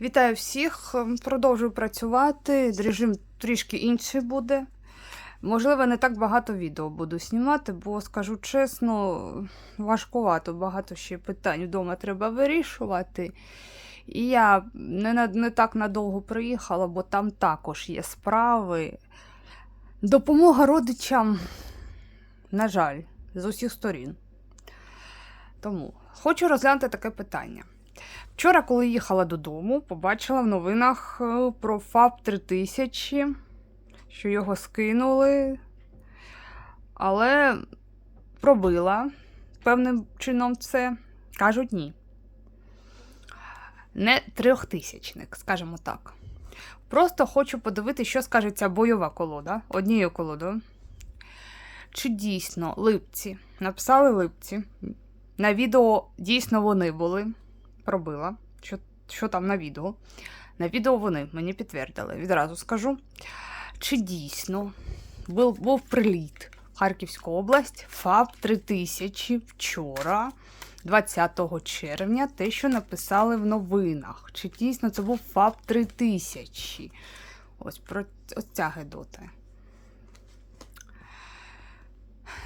Вітаю всіх. Продовжую працювати. Режим трішки інший буде. Можливо, не так багато відео буду знімати, бо скажу чесно, важкувато, багато ще питань вдома треба вирішувати. І я не, не так надовго приїхала, бо там також є справи. Допомога родичам, на жаль, з усіх сторін. Тому хочу розглянути таке питання. Вчора, коли їхала додому, побачила в новинах е, про ФАП 3000, що його скинули, але пробила певним чином це. Кажуть, ні. Не трьохтисячник, скажімо так. Просто хочу подивитися, що скаже ця бойова колода, однією колодою. Чи дійсно липці? Написали липці. На відео дійсно вони були пробила, що, що там на відео. На відео вони мені підтвердили. Відразу скажу. Чи дійсно був, був приліт в Харківську область ФАП 3000 вчора, 20 червня, те, що написали в новинах. Чи дійсно це був ФАП 3000? Ось про ось ця гедота.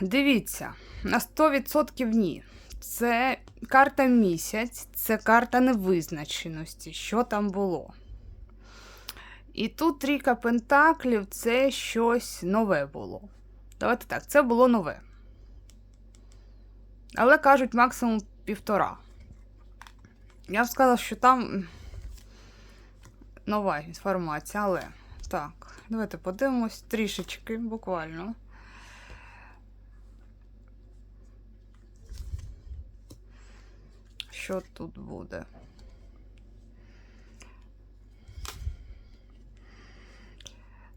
Дивіться, на 100% ні. Це карта місяць, це карта невизначеності, що там було. І тут трійка пентаклів це щось нове було. Давайте так, це було нове. Але кажуть максимум півтора. Я б сказала, що там нова інформація, але так, давайте подивимось трішечки, буквально. Що тут буде.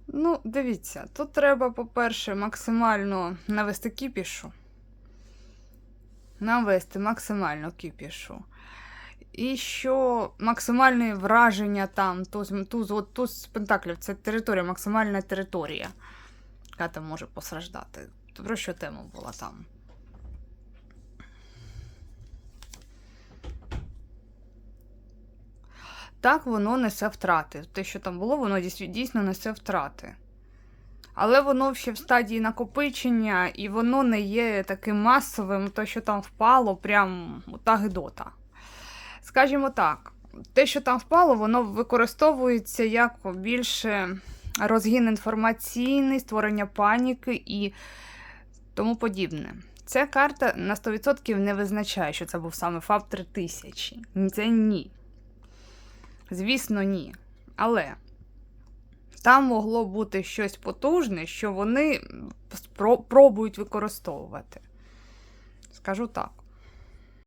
Ну, дивіться, тут треба, по-перше, максимально навести кіпішу. Навести максимально кіпішу. І що максимальне враження там, туз, туз, от, туз пентаклів це територія, максимальна територія, яка там може постраждати. Про що тема була там? Так, воно несе втрати. Те, що там було, воно дійс- дійсно несе втрати. Але воно ще в стадії накопичення, і воно не є таким масовим, то, що там впало, прям та гидота. Скажімо так, те, що там впало, воно використовується як більше розгін інформаційний, створення паніки і тому подібне. Ця карта на 100% не визначає, що це був саме ФАП 3000. Це ні. Звісно, ні. Але там могло бути щось потужне, що вони пробують використовувати. Скажу так.